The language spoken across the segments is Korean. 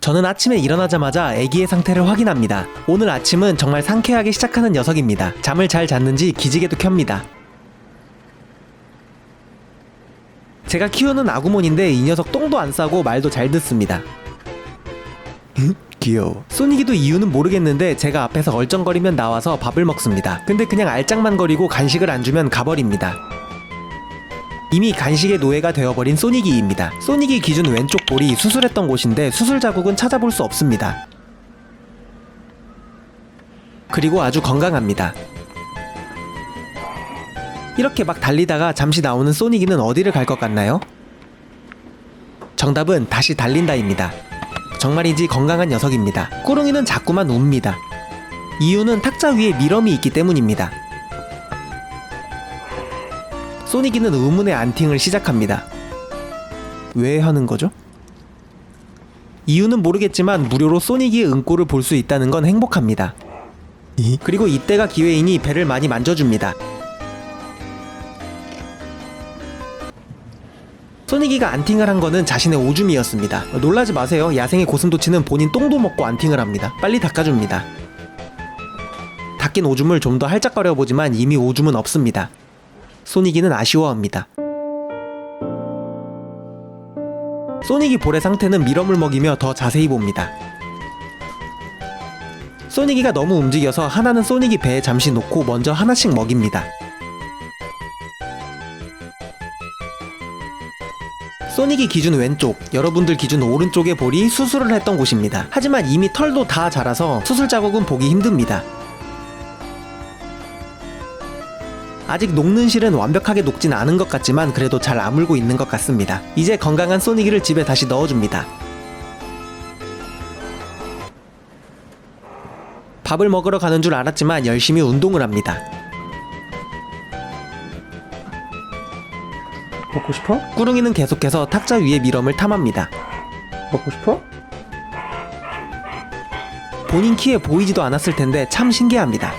저는 아침에 일어나자마자 아기의 상태를 확인합니다. 오늘 아침은 정말 상쾌하게 시작하는 녀석입니다. 잠을 잘 잤는지 기지개도 켭니다. 제가 키우는 아구몬인데 이 녀석 똥도 안 싸고 말도 잘 듣습니다. 귀여워. 소니기도 이유는 모르겠는데 제가 앞에서 얼쩡거리면 나와서 밥을 먹습니다. 근데 그냥 알짱만거리고 간식을 안 주면 가버립니다. 이미 간식의 노예가 되어버린 소니기입니다. 소니기 기준 왼쪽 볼이 수술했던 곳인데 수술 자국은 찾아볼 수 없습니다. 그리고 아주 건강합니다. 이렇게 막 달리다가 잠시 나오는 소니기는 어디를 갈 것 같나요? 정답은 다시 달린다입니다. 정말이지 건강한 녀석입니다. 꾸릉이는 자꾸만 웁니다. 이유는 탁자 위에 미럼이 있기 때문입니다. 소니기는 의문의 안팅을 시작합니다. 왜 하는 거죠? 이유는 모르겠지만 무료로 소니기의 응꼬를 볼 수 있다는 건 행복합니다. 그리고 이때가 기회이니 배를 많이 만져줍니다. 소니기가 안팅을 한 거는 자신의 오줌이었습니다. 놀라지 마세요. 야생의 고슴도치는 본인 똥도 먹고 안팅을 합니다. 빨리 닦아줍니다. 닦인 오줌을 좀 더 할짝거려 보지만 이미 오줌은 없습니다. 소니기는 아쉬워합니다. 소니기 볼의 상태는 미럼을 먹이며 더 자세히 봅니다. 소니기가 너무 움직여서 하나는 소니기 배에 잠시 놓고 먼저 하나씩 먹입니다. 소닉이 기준 왼쪽, 여러분들 기준 오른쪽의 볼이 수술을 했던 곳입니다. 하지만 이미 털도 다 자라서 수술 자국은 보기 힘듭니다. 아직 녹는 실은 완벽하게 녹진 않은 것 같지만 그래도 잘 아물고 있는 것 같습니다. 이제 건강한 소니기를 집에 다시 넣어줍니다. 밥을 먹으러 가는 줄 알았지만 열심히 운동을 합니다. 먹고 싶어? 꾸릉이는 계속해서 탁자 위에 미럼을 탐합니다. 먹고 싶어? 본인 키에 보이지도 않았을 텐데 참 신기합니다.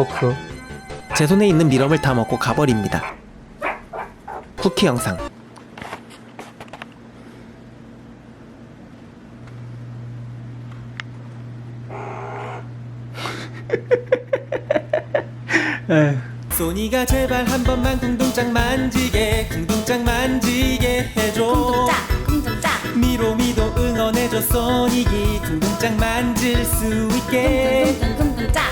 없어. 제 손에 있는 미럼을 다 먹고 가버립니다. 쿠키 영상. 소니가 제발 한 번만 궁둥짝 만지게 궁둥짝 만지게 해줘 쿵둥짝 쿵둥짝 미로미도 응원해줘 소니기 궁둥짝 만질 수 있게